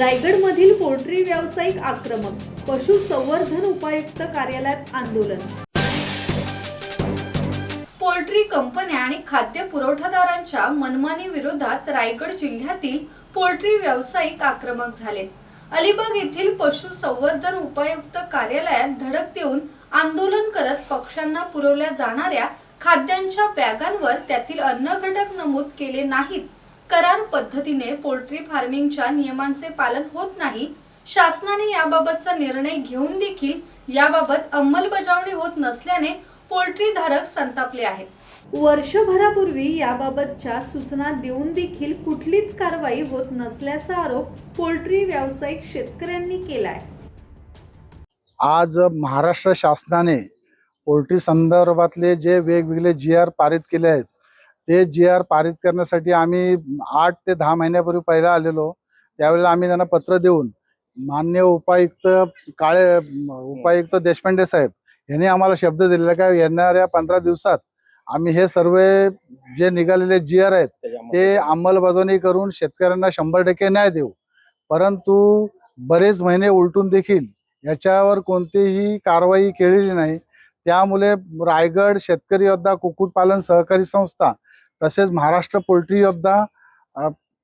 रायगडमधील पोल्ट्री व्यावसायिक आक्रमक पशुसंवर्धन उपायुक्त कार्यालयात आंदोलन. पोल्ट्री कंपन्या आणि खाद्य पुरवठादारांच्या मनमानी विरोधात रायगड जिल्ह्यातील पोल्ट्री व्यावसायिक आक्रमक झालेत. अलिबाग येथील पशुसंवर्धन उपायुक्त कार्यालयात धडक देऊन आंदोलन करत पक्ष्यांना पुरवल्या जाणाऱ्या खाद्यांच्या बॅगांवर त्यातील अन्न घटक नमूद केले नाहीत. करार पद्धतीने पोल्ट्री फार्मिंगच्या नियमांचे पालन होत नाही शासनाने याबाबतचा निर्णय घेऊन देखील याबाबत अंमलबजावणी होत नसल्याने पोल्ट्री धारक संतापले आहेत. वर्षभरापूर्वी याबाबतच्या सूचना देऊन देखील कुठलीच कारवाई होत नसल्याचा आरोप पोल्ट्री व्यावसायिक शेतकऱ्यांनी केलाय. आज महाराष्ट्र शासनाने पोल्ट्री संदर्भातले जे वेगवेगळे जी आर पारित केले आहेत ते जी आर पारित करण्यासाठी आम्ही आठ ते दहा महिन्यापूर्वी पहिला आलेलो. त्यावेळेला आम्ही त्यांना पत्र देऊन मान्य उपायुक्त काळे उपायुक्त देशपांडे साहेब यांनी आम्हाला शब्द दिलेला का येणाऱ्या पंधरा दिवसात आम्ही हे सर्व जे निघालेले जी आर आहेत ते अंमलबजावणी करून शेतकऱ्यांना शंभर टक्के न्याय देऊ. परंतु बरेच महिने उलटून देखील याच्यावर कोणतीही कारवाई केलेली नाही. त्यामुळे रायगड शेतकरी योद्धा कुक्कुटपालन सहकारी संस्था तसेच Maharashtra poultry of the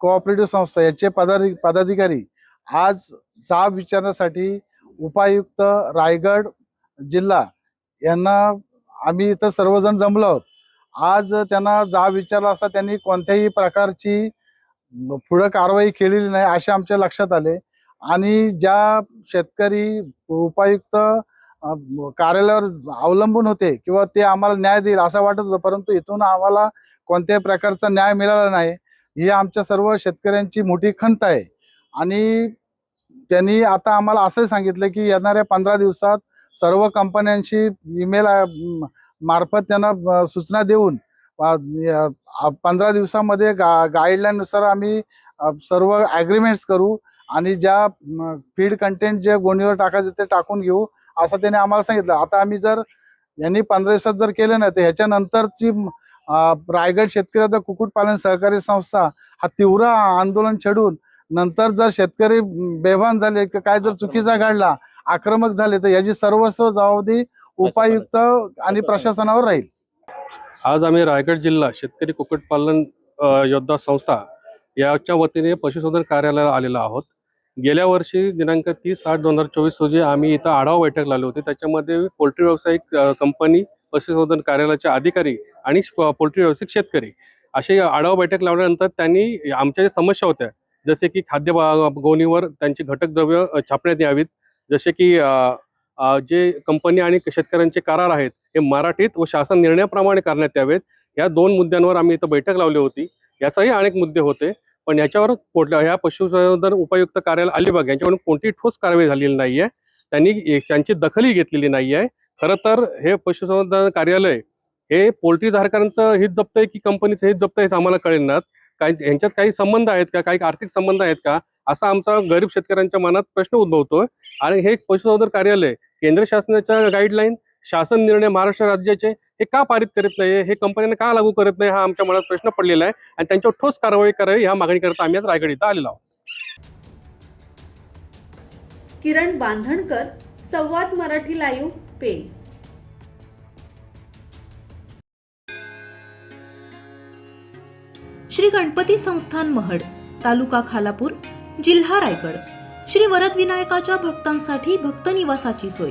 cooperative संस्था याचे पदाधिक पदाधिकारी आज जाब विचारण्यासाठी उपायुक्त रायगड जिल्हा यांना आम्ही इथं सर्वजण जमलो आहोत. आज त्यांना जाब विचारला असता त्यांनी कोणत्याही प्रकारची पुढं कारवाई केलेली नाही असे आमच्या लक्षात आले. आणि ज्या शेतकरी उपायुक्त कार्यालयावर अवलंबून होते किंवा ते आम्हाला न्याय देईल असं वाटत होतं. परंतु इथून आम्हाला कोणत्याही प्रकारचा न्याय मिळाला नाही. ही आमच्या सर्व शेतकऱ्यांची मोठी खंत आहे. आणि त्यांनी आता आम्हाला असंही सांगितलं की येणाऱ्या पंधरा दिवसात सर्व कंपन्यांशी ईमेल मार्फत त्यांना सूचना देऊन पंधरा दिवसामध्ये गा गाईडलाईननुसार आम्ही सर्व ॲग्रीमेंट्स करू आणि ज्या फीड कंटेंट जे गोणीवर टाकायचे ते टाकून घेऊ. असं त्याने आम्हाला सांगितलं. आता आम्ही जर यांनी पंधरा दिवसात जर केलं ना तर ह्याच्यानंतरची रायगड शेतकरी आता कुक्कुटपालन सहकारी संस्था हा तीव्र आंदोलन छेडून नंतर जर शेतकरी बेभान झाले किंवा काय जर चुकीचा घडला आक्रमक झाले तर याची सर्वस्व जबाबदारी उपायुक्त आणि प्रशासनावर राहील. आज आम्ही रायगड जिल्हा शेतकरी कुक्कुटपालन योद्धा संस्था याच्या वतीने पशुसंधन कार्यालयाला आलेलो आहोत. गेल्या वर्षी दिनांक तीस आठ दोन हजार चोवीस रोजी आम्ही इथं आढावा बैठक लावली होती. त्याच्यामध्ये पोल्ट्री व्यावसायिक कंपनी पशुसंवर्धन कार्यालयाचे अधिकारी आणि पोल्ट्री व्यावसायिक शेतकरी असे आढावा बैठक लावल्यानंतर त्यांनी आमच्या ज्या समस्या होत्या जसे की खाद्य गोणीवर त्यांची घटक द्रव्य छापण्यात यावीत जसे की जे कंपनी आणि शेतकऱ्यांचे करार आहेत हे मराठीत व शासन निर्णयाप्रमाणे करण्यात यावेत. या दोन मुद्द्यांवर आम्ही इथं बैठक लावली होती. याचाही अनेक मुद्दे होते. पण याच्यावर कोणत्या ह्या पशुसंवर्धन उपायुक्त कार्यालय अलिबाग यांच्याकडून कोणतीही ठोस कारवाई झालेली नाहीये. त्यांनी त्यांची दखलही घेतलेली नाहीये. खरं तर हे पशुसंवर्धन कार्यालय हे पोल्ट्री धारकांचं हित जपतंय की कंपनीचं हित जपतंय हे आम्हाला कळेनात काही यांच्यात काही संबंध आहेत का? काही आर्थिक संबंध आहेत का? असा आमचा गरीब शेतकऱ्यांच्या मनात प्रश्न उद्भवतोय. आणि हे पशुसंवर्धन कार्यालय केंद्र शासनाच्या गाईडलाईन शासन निर्णय महाराष्ट्र राज्याचे हे का पारित करत नाही हे कंपन्यांना का लागू करत नाही? हा आमच्या मनात प्रश्न पडलेला आहे. आणि त्यांच्यावर ठोस कारवाई करावी ह्या मागणीकरता आम्ही आज रायगड इथं आलेलो आहोत. किरण बांधणकर संवाद मराठी लाईव्ह पेन श्री गणपती संस्थान महड तालुका खालापूर जिल्हा रायगड. श्री वरद विनायकाच्या भक्तांसाठी भक्त निवासाची सोय.